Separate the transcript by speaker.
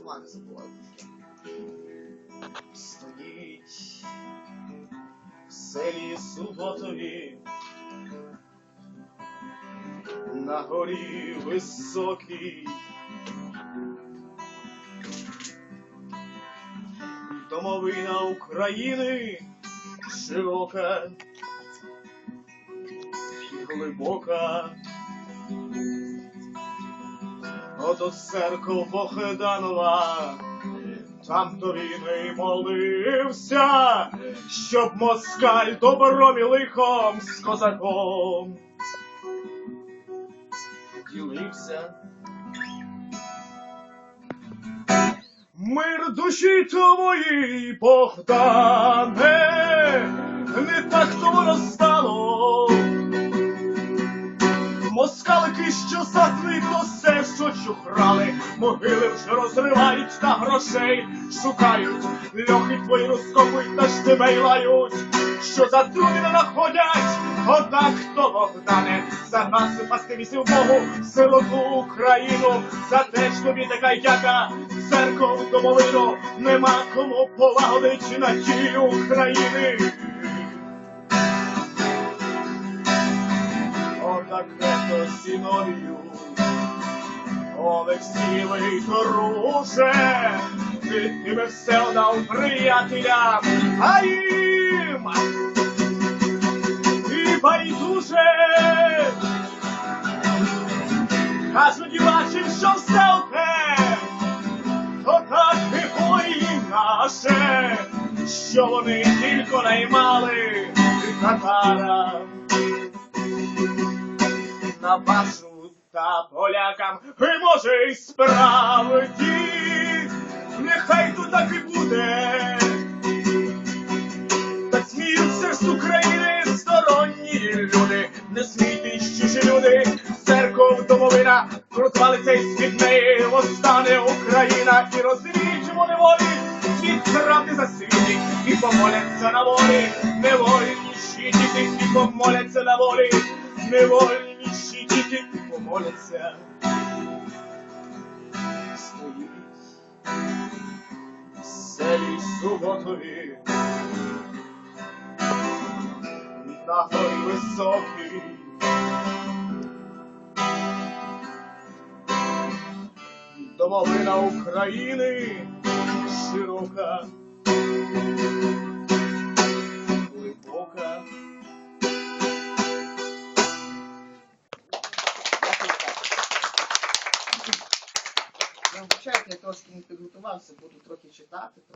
Speaker 1: слова не забуваю. Стоїть в селі Суботові на горі високій. Домовина України широка і глибока. Ото церков Богданова, там то він і молився, щоб москаль добром і лихом з козаком ділився. Мир душі твоїй, Богдане, не так то воно Москалики, що засли, то все, що чухрали, могили вже розривають та грошей шукають, льохи твої розкопують та штибей лають, що за труди не находять, однак хто Богдане, за нас пасти місів Богу, сироту Україну, за те, що тобі така яка церков домовину, нема кому полагодить надію України. Отаке то сіновію, Олексієвий друже, ти тебе все дав приятелям, а їм і байдуже. Кажуть, бачив, що все оте, то так і наше, що вони тільки наймали татара на вашу та полякам, і може й справді, нехай то так і буде. Та сміються з України сторонні люди, не смійтесь чужі люди, церков домовина, крутвалиться й з-під неї. Восстане Україна, і розуміють вони волі, світ правди засвітить, і помоляться на волі, невольніші діти, і помоляться на волі, невольніші діти, помоляться. Селі Суботові, на горі високій. Домовина України широка, глибока.
Speaker 2: Вибачайте, я трошки не підготувався, буду трохи читати.